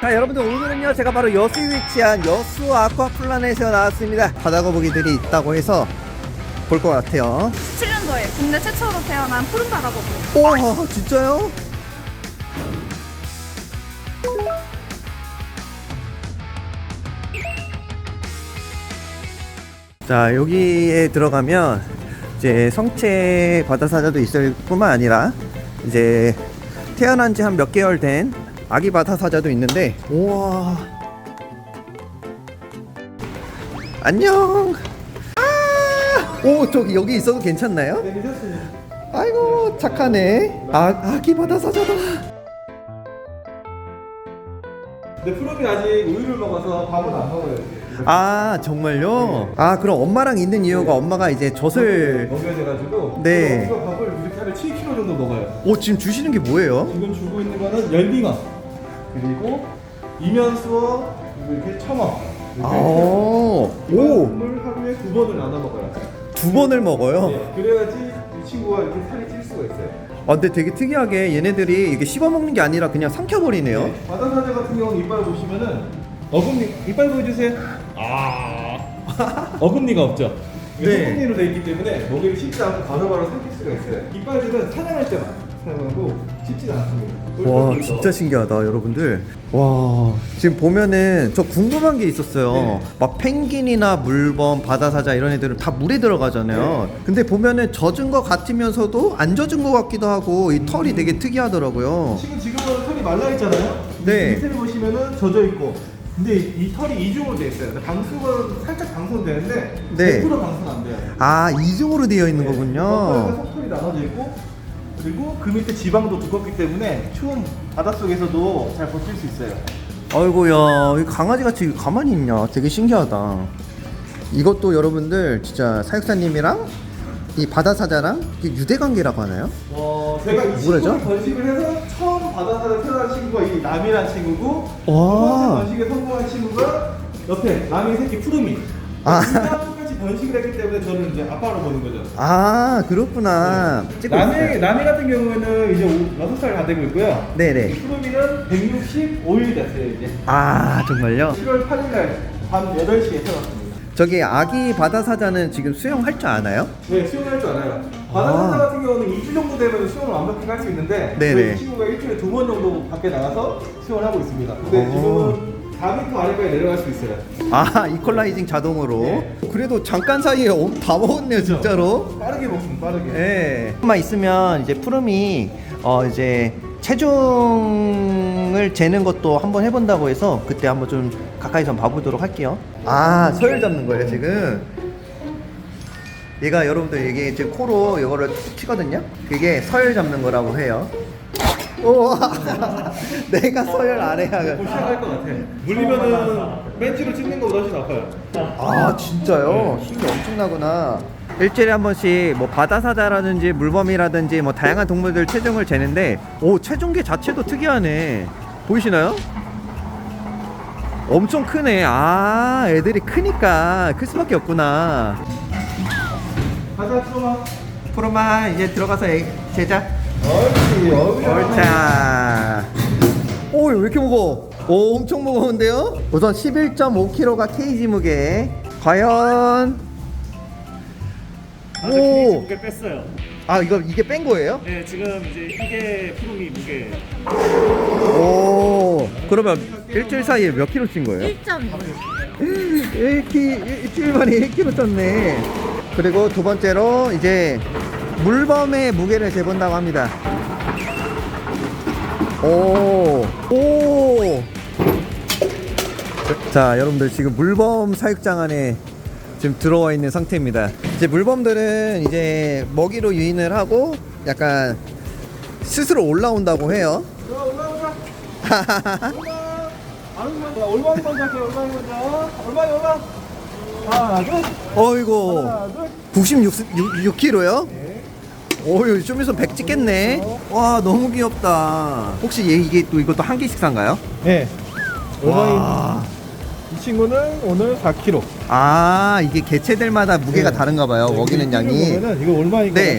자 여러분들 오늘은요 제가 바로 여수에 위치한 여수 아쿠아플라넷에 나왔습니다 바다 거북이들이 있다고 해서 볼 것 같아요 7년도에 국내 최초로 태어난 푸른 바다거북. 오 진짜요? 자 여기에 들어가면 이제 성체 바다 사자도 있을 뿐만 아니라 이제 태어난 지 한 몇 개월 된 아기 바다 사자도 있는데 우와 안녕 아! 오 저기 여기 있어도 괜찮나요? 네, 괜찮습니다. 아이고 착하네 아, 아기 바다 사자다 근데 프롬이 아직 우유를 먹어서 밥은 안 먹어요. 아 정말요? 아 그럼 엄마랑 있는 이유가 엄마가 이제 젖을 먹여야 돼가지고. 네. 이거 밥을 이렇게 하면 7kg 정도 먹어요. 오 지금 주시는 게 뭐예요? 지금 주고 있는 거는 열빙어 그리고 이면 수어 그리고 이렇게 첨어. 아, 오, 물 하루에 두 번을 나눠 먹어요. 두 번을 먹어요? 네, 그래야지 이 친구가 이렇게 살이 찔 수가 있어요. 아 근데 되게 특이하게 얘네들이 이게 씹어 먹는 게 아니라 그냥 삼켜버리네요 네, 바다사자 같은 경우는 이빨 보시면은 어금니 이빨 보여주세요. 아 어금니가 없죠. 네. 네. 소금니로 되어 있기 때문에 먹이를 씹지 않고 바로바로 삼킬 수가 있어요. 이빨들은 사냥할 때만 사용하고 씹지는 않습니다. 와 진짜 신기하다 여러분들 와 지금 보면은 저 궁금한 게 있었어요 네. 막 펭귄이나 물범 바다사자 이런 애들은 다 물에 들어가잖아요 네. 근데 보면은 젖은 것 같으면서도 안 젖은 것 같기도 하고 이 털이 되게 특이하더라고요 지금 지금은 털이 말라 있잖아요. 네. 밑에 보시면은 젖어 있고. 근데 이 털이 이중으로 돼 있어요. 방수는 살짝 방수는 되는데 네. 100% 방수는 안 돼요. 아 이중으로 되어 있는 겉털과 거군요 속털이 나눠져 있고 그리고 그 밑에 지방도 두껍기 때문에 추운 바닷속에서도 잘 버틸 수 있어요. 아이고야 이 강아지 같이 가만히 있냐 되게 신기하다 이것도 여러분들 진짜 사육사님이랑 이 바다사자랑 이게 유대관계라고 하나요? 어, 제가 이 뭐라죠? 친구를 번식을 해서 처음 바다사자 태어난 친구가 이 남이란 친구고 두 와. 번째 번식에 성공한 친구가 옆에 남이 새끼 푸르미. 아. 아. 번식을 했기 때문에 저는 이제 아빠로 보는 거죠. 아 그렇구나 찍고 남이 있어요 남이 같은 경우에는 이제 6살 다 되고 있고요. 네네 푸르미는 165일 됐어요 이제. 아 정말요? 7월 8일 날 밤 8시에 태어났습니다. 저기 아기 바다사자는 지금 수영할 줄 아나요? 네, 수영할 줄 알아요. 바다사자 아. 같은 경우는 2주 정도 되면 수영을 완벽하게 할 수 있는데 네네. 저희 친구가 일주일에 두 번 정도 밖에 나가서 수영을 하고 있습니다. 근데 오. 지금은 4m 아래까지 내려갈 수 있어요. 아 이퀄라이징 자동으로 네. 그래도 잠깐 사이에 어- 다 먹었네요 진짜로 빠르게 먹습니다, 빠르게. 예. 조금만 있으면 이제 푸름이 어 이제 체중을 재는 것도 한번 해본다고 해서 그때 한번 좀 가까이서 봐보도록 할게요. 아 서열 잡는 거예요 지금. 얘가 여러분들 이게 지금 코로 이거를 툭 치거든요. 그게 서열 잡는 거라고 해요. 오, 내가 서열 안 해야. 곧 시작할 것 같아. 물리면은 벤치로 찍는 것보다 훨씬 아파요. 아 진짜요? 힘이 엄청나구나. 일주일에 한 번씩 뭐 바다사자라든지 물범이라든지 뭐 다양한 동물들 체중을 재는데 오 체중계 자체도 특이하네. 보이시나요? 엄청 크네. 아 애들이 크니까 클 수밖에 없구나. 가자, 수영아. 프로마 이제 들어가서 애 제자. 옳지, 옳자. 오, 왜 이렇게 무거워? 오, 엄청 무거운데요? 우선 11.5kg가 케이지 무게. 과연? 케이지 오, 무게 뺐어요. 아 이거 이게 뺀 거예요? 네, 지금 이제 이게 푸르미 무게. 오, 그러면 일주일 사이에 몇 킬로 찐 거예요? 1.2. 1키, 일주일 만에 1kg 쪘네. 그리고 두 번째로 이제 물범의 무게를 재본다고 합니다. 오, 오. 자, 여러분들 지금 물범 사육장 안에 지금 들어와 있는 상태입니다. 이제 물범들은 이제 먹이로 유인을 하고 약간 스스로 올라온다고 해요. 올라, 올라오자. 올라. 아는 거 얼마나 먼저 먼저. 얼마나, 얼마. 하나, 둘. 어이구. 하나, 둘. 96kg요? 오유 좀 있으면 100 찍겠네. 와 너무 귀엽다. 혹시 얘 이게 또 이것도 한 개씩 산가요? 네. 와이 친구는 오늘 4kg. 아 이게 개체들마다 무게가 다른가 봐요 먹이는 양이 보면은 이거 얼마인 네.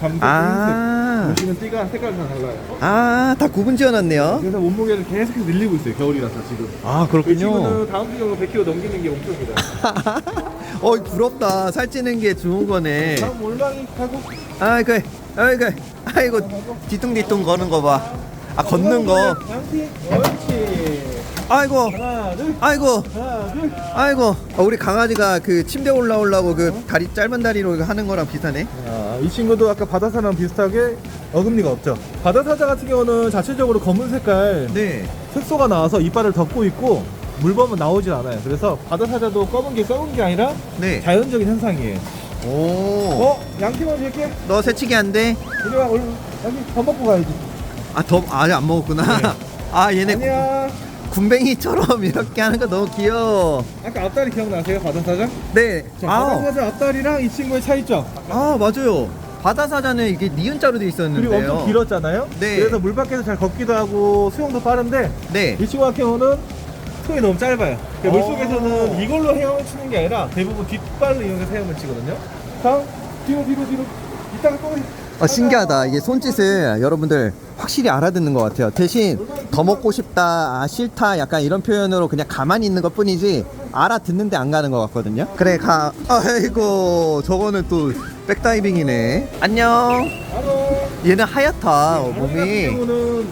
감도 아. 흰색. 보시면 띠가 색깔이 다 달라요. 아 다 구분 지어놨네요 그래서 몸무게를 계속 늘리고 있어요. 겨울이라서 지금. 아 이 친구는 다음 주경으로 100kg 넘기는 게 목표입니다. 어 부럽다 살찌는 게 좋은 거네 다음 올망이 하고 아이고 아이고 아이고 뒤뚱뒤뚱 거는 거봐아 걷는 거 옳지. 아이고 하나 둘 아이고 하나 둘. 아이고 어, 우리 강아지가 그 침대 올라오려고 그 다리 짧은 다리로 하는 거랑 비슷하네 아, 이 친구도 아까 바다사랑 비슷하게 어금니가 없죠. 바다사자 같은 경우는 자체적으로 검은 색깔 네 색소가 나와서 이빨을 덮고 있고 물범은 나오질 않아요. 그래서 바다사자도 검은 게 썩은 게 아니라 네. 자연적인 현상이에요. 오. 어? 양팀원 이렇게 너 새치기 안 돼? 이리 와 얼른 여기 밥 먹고 가야지. 아, 더, 아직 안 먹었구나. 아, 얘네 아니야. 군뱅이처럼 이렇게 하는 거 너무 귀여워. 아까 앞다리 기억나세요 바다사자? 네. 자, 아, 바다사자 앞다리랑 이 친구의 차이점. 아, 맞아요. 바다사자는 이게 니은자로 돼 있었는데요. 그리고 엄청 길었잖아요. 네. 그래서 물 밖에서 잘 걷기도 하고 수영도 빠른데 네. 이 친구 같은 경우는 손이 너무 짧아요. 그러니까 어. 물속에서는 이걸로 헤엄을 치는 게 아니라 대부분 뒷발로 이용해서 헤엄을 치거든요. 다음 뒤로 뒤로 뒤로 이따가 또 아, 신기하다. 이게 손짓을 여러분들 확실히 알아듣는 것 같아요. 대신 더 먹고 싶다, 아, 싫다, 약간 이런 표현으로 그냥 가만히 있는 것 뿐이지 알아듣는데 안 가는 것 같거든요. 그래, 가. 아이고, 저거는 또 백다이빙이네. 안녕. 얘는 하얗다, 어, 몸이. 경우는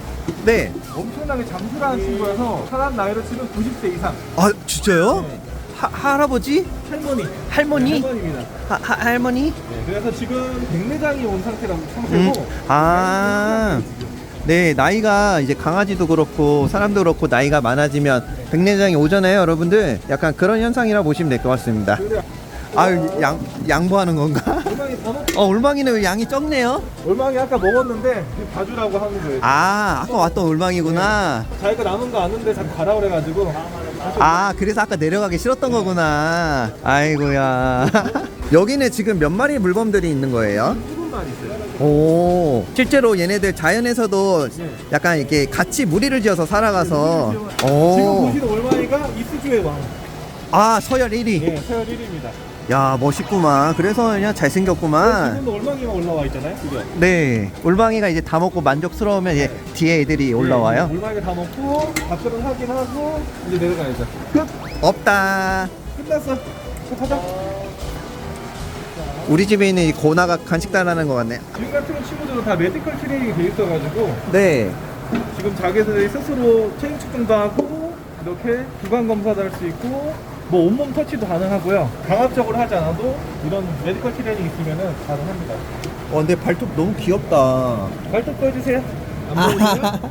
네. 엄청나게 잠수라는 친구여서 사람 나이로 치면 90세 이상 아, 진짜요? 네. 하, 할아버지? 할머니 할머니? 할머니입니다. 하, 하, 할머니? 네, 그래서 지금 백내장이 온 상태라고 음. 상태고 아. 네, 나이가 이제 강아지도 그렇고 사람도 그렇고 나이가 많아지면 백내장이 오잖아요, 여러분들. 약간 그런 현상이라 보시면 될 것 같습니다. 아유, 양 양보하는 건가? 올망이. 어, 올망이는 왜 양이 적네요? 올망이 아까 먹었는데 봐주라고 하는 거예요. 아, 아까 왔던 올망이구나. 자기가 남은 거 아는데 자꾸 가라 그래가지고 아, 그래서 아까 내려가기 싫었던 거구나. 아이고야. 여기는 지금 몇 마리 물범들이 있는 거예요? 있어요. 오, 실제로 얘네들 자연에서도 약간 이렇게 같이 무리를 지어서 살아가서 지금 오, 보시는 올망이가 이스주의 왕. 아 서열 1위. 예, 서열 1위입니다. 야 멋있구만. 그래서 그냥 잘생겼구만. 지금도 올망이만 올라와 있잖아요. 그죠? 네, 올방이가 이제 다 먹고 만족스러우면 이제 뒤에 애들이 올라와요. 예, 올망이 다 먹고 밥들은 하긴 하고 이제 내려가야죠. 끝. 없다. 끝났어. 자, 가자. 우리 집에 있는 이 고나가 간식 달라는 것 같네. 지금 같은 친구들은 다 메디컬 트레이닝이 돼 있어가지고 네. 지금 자기들이 스스로 체중 측정도 하고 이렇게 구강 검사도 할 수 있고 뭐 온몸 터치도 가능하고요. 강압적으로 하지 않아도 이런 메디컬 트레이닝 있으면은 가능합니다. 어, 근데 발톱 너무 귀엽다. 발톱 보여주세요. 안 보이세요?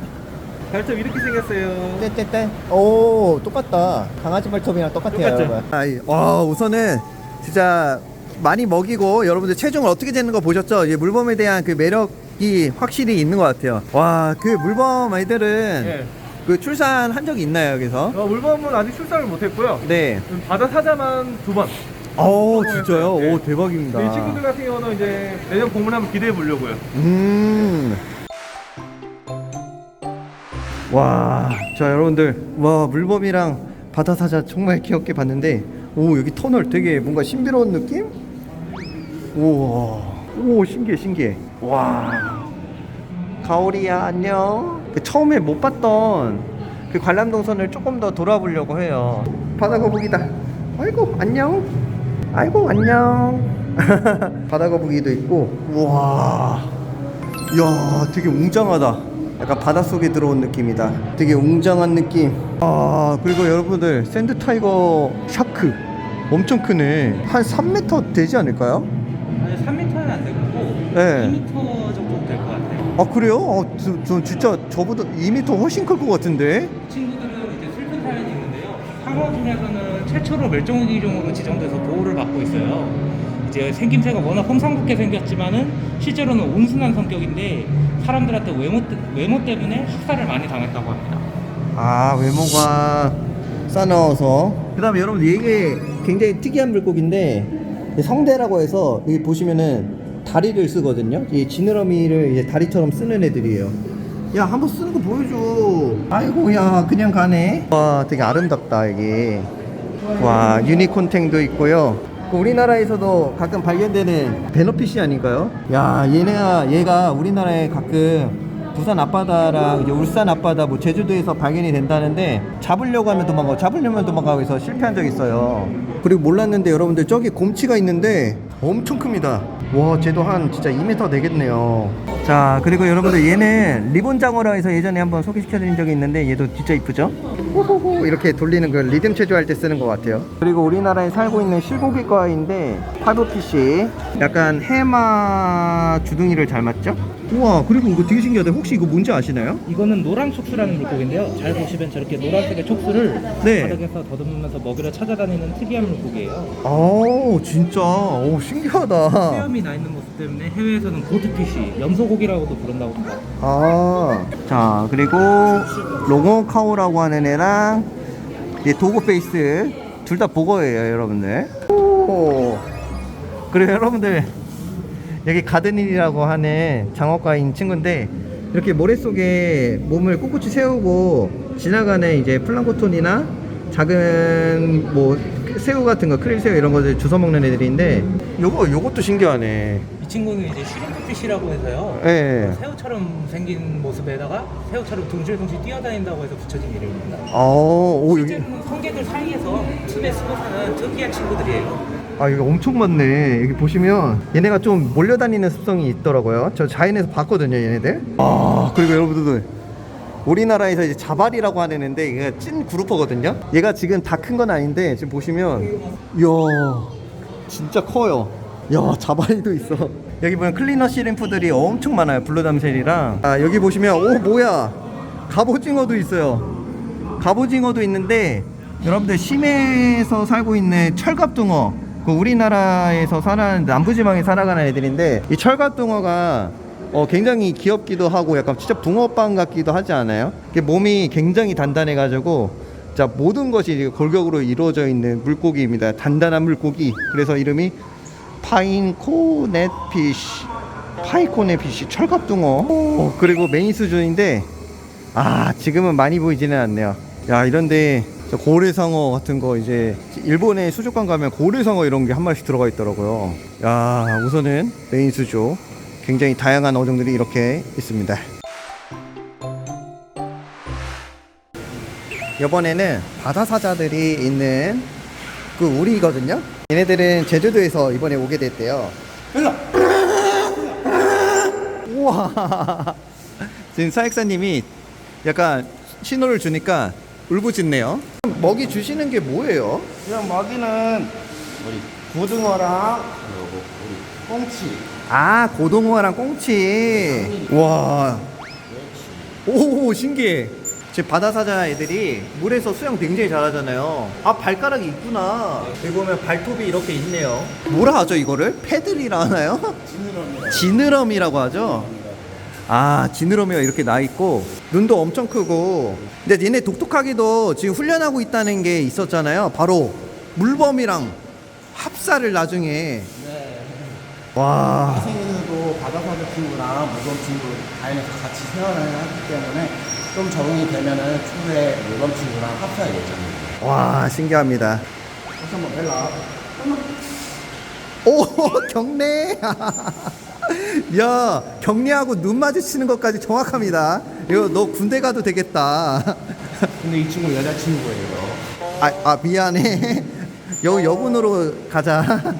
발톱 이렇게 생겼어요. 떼떼떼. 오, 똑같다. 강아지 발톱이랑 똑같아요. 똑같죠? 여러분. 아 이, 와, 우선은 진짜 많이 먹이고 여러분들 체중을 어떻게 재는 거 보셨죠? 이제 물범에 대한 그 매력이 확실히 있는 것 같아요. 와, 그 물범 아이들은 예. 그 출산한 적이 있나요, 여기서? 어, 물범은 아직 출산을 못했고요. 네. 바다 사자만 두 번. 오, 진짜요? 네. 오, 대박입니다. 이 친구들 같은 경우는 이제 내년 봄을 한번 기대해 보려고요. 음. 와, 자 여러분들, 와 물범이랑 바다사자 정말 귀엽게 봤는데, 오 여기 터널 되게 뭔가 신비로운 느낌? 우와, 오 신기해 신기해. 와, 가오리야 안녕. 그 처음에 못 봤던 그 관람동선을 조금 더 돌아보려고 해요. 바다 거북이다. 아이고 안녕. 아이고 안녕. 바다 거북이도 있고, 우와. 이야 되게 웅장하다 약간 바닷속에 들어온 느낌이다 되게 웅장한 느낌 아 그리고 여러분들 샌드 타이거 샤크 엄청 크네 한 3m 되지 않을까요? 아니 3m는 안 되고 네. 2m 정도 될것같 아 그래요? 어, 저, 저 진짜 저보다 2m 훨씬 클 것 같은데 친구들은 이제 슬픈 사연이 있는데요. 상어 중에서는 최초로 멸종위기종으로 지정돼서 보호를 받고 있어요. 이제 생김새가 워낙 험상궂게 생겼지만은 실제로는 온순한 성격인데 사람들한테 외모, 때- 외모 때문에 학살을 많이 당했다고 합니다. 아 외모가 싸나워서 그 다음에 여러분 이게 굉장히 특이한 물고기인데 성대라고 해서 여기 보시면은 다리를 쓰거든요 이 지느러미를 이제 다리처럼 쓰는 애들이에요 야 한번 쓰는 거 보여줘 아이고 야 그냥 가네 와 되게 아름답다 이게 와 유니콘탱도 있고요. 그 우리나라에서도 가끔 발견되는 베너피시 아닌가요? 야 얘네가 얘가 우리나라에 가끔 부산 앞바다랑 이제 울산 앞바다 뭐 제주도에서 발견이 된다는데 잡으려고 하면 도망가고 잡으려면 도망가고 해서 실패한 적이 있어요. 그리고 몰랐는데 여러분들 저기 곰치가 있는데 엄청 큽니다. 와 쟤도 한 진짜 2m 되겠네요. 자 그리고 여러분들 얘는 리본 장어라 해서 예전에 한번 소개시켜 드린 적이 있는데 얘도 진짜 이쁘죠? 호호호 이렇게 돌리는 그 리듬 체조할 때 쓰는 것 같아요. 그리고 우리나라에 살고 있는 실고기과인데 파이브피쉬 약간 해마 주둥이를 잘 맞죠? 우와 그리고 이거 되게 신기하다. 혹시 이거 뭔지 아시나요? 이거는 노랑 촉수라는 물고기인데요. 잘 보시면 저렇게 노란색의 촉수를 네. 바닥에서 더듬으면서 먹이를 찾아다니는 특이한 물고기예요. 아 진짜 오 신기하다. 수염이 나 있는 모습 때문에 해외에서는 고드피쉬, 염소고기라고도 부른다고 합니다. 아, 자 그리고 롱어 카우라고 하는 애랑 이제 도고 페이스 둘 다 보거예요, 여러분들. 오. 그리고 여러분들 여기 가든일이라고 하는 장어과인 친구인데 이렇게 모래 속에 몸을 꿋꿋이 세우고 지나가는 이제 플랑크톤이나 작은 뭐 새우 같은 거 크릴 새우 이런 것들 주워 먹는 애들인데 요거 요것도 신기하네. 이 친구는 이제 시림프피쉬라고 해서요. 예. 새우처럼 생긴 모습에다가 새우처럼 둥실둥실 뛰어다닌다고 해서 붙여진 이름입니다. 어, 오 여기 실제로는 성게들 사이에서 틈에 숨어 사는 특이한 친구들이에요. 아 이거 엄청 많네 여기 보시면 얘네가 좀 몰려다니는 습성이 있더라고요 저 자연에서 봤거든요 얘네들 아 그리고 여러분들 우리나라에서 이제 자발이라고 하는 애인데 얘가 찐 그루퍼거든요. 얘가 지금 다 큰 건 아닌데 지금 보시면 이야 진짜 커요. 야 자발이도 있어. 여기 보면 클리너 시림프들이 엄청 많아요 블루담셀이랑. 아 여기 보시면 오 뭐야? 갑오징어도 있어요. 갑오징어도 있는데 여러분들 심해에서 살고 있는 철갑둥어. 그 우리나라에서 사는 남부지방에 살아가는 애들인데 이 철갑둥어가 어, 굉장히 귀엽기도 하고 약간 진짜 붕어빵 같기도 하지 않아요? 몸이 굉장히 단단해가지고 자 모든 것이 골격으로 이루어져 있는 물고기입니다. 단단한 물고기. 그래서 이름이 파인코넷피쉬. 파이코넷피쉬 철갑둥어. 어, 그리고 메인 수준인데 아 지금은 많이 보이지는 않네요 야 이런데 저 고래상어 같은 거 이제 일본에 수족관 가면 고래상어 이런 게 한 마리씩 들어가 있더라고요 야 우선은 메인 수조 굉장히 다양한 어종들이 이렇게 있습니다. 이번에는 바다사자들이 있는 그 우리거든요. 얘네들은 제주도에서 이번에 오게 됐대요. 우와. 지금 사육사님이 약간 신호를 주니까 울부짖네요. 먹이 주시는 게 뭐예요? 그냥 먹이는 우리 고등어랑 그리고 우리 꽁치 아 고등어랑 꽁치. 와. 오 신기해. 지금 바다사자 애들이 물에서 수영 굉장히 잘하잖아요. 아 발가락이 있구나. 여기 보면 발톱이 이렇게 있네요. 뭐라 하죠 이거를? 패들이라 하나요? 지느러미라 지느러미라고 하죠. 아, 지느러미가 이렇게 나 있고 눈도 엄청 크고. 근데 얘네 독특하게도 지금 훈련하고 있다는 게 있었잖아요. 바로 물범이랑 합사를 나중에. 와. 생에서도 바다사자 친구랑 물범 친구 자연에서 같이 생활을 하기 때문에 좀 적응이 되면은 추후에 물범 친구랑 합사할 예정입니다. 와, 신기합니다. 다시 한번 벨라. 오, 경례. 야, 경례하고 눈 마주치는 것까지 정확합니다. 이거 너 군대 가도 되겠다. 근데 이 친구 여자친구예요. 아, 아 미안해. 여 여군으로 가자.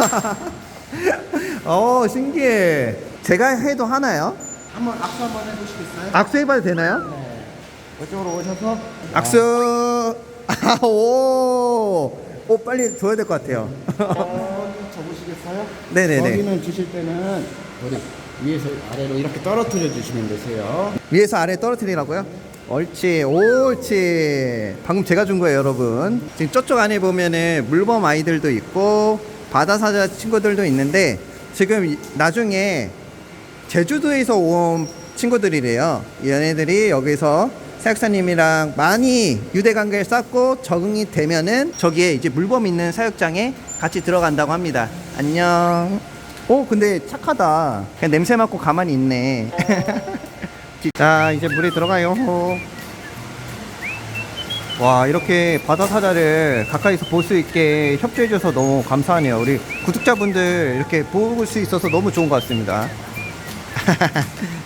어 신기해. 제가 해도 하나요? 한번 악수 한번 해보시겠어요? 악수 해봐도 되나요? 이쪽으로 오셔서 악수. 아, 오. 오 빨리 줘야 될 것 같아요. 어, 접으시겠어요? 네네네. 먹이는 주실 때는 우리 위에서 아래로 이렇게 떨어뜨려 주시면 되세요. 위에서 아래 떨어뜨리라고요? 옳지, 옳지. 방금 제가 준 거예요, 여러분. 지금 저쪽 안에 보면은 물범 아이들도 있고 바다사자 친구들도 있는데 지금 이- 나중에 제주도에서 온 친구들이래요. 얘네들이 여기서 사육사님이랑 많이 유대 관계를 쌓고 적응이 되면은 저기에 이제 물범 있는 사육장에 같이 들어간다고 합니다. 안녕. 어, 근데 착하다. 그냥 냄새 맡고 가만히 있네. 자, 이제 물에 들어가요. 와 이렇게 바다 사자를 가까이서 볼 수 있게 협조해줘서 너무 감사하네요. 우리 구독자분들 이렇게 볼 수 있어서 너무 좋은 것 같습니다.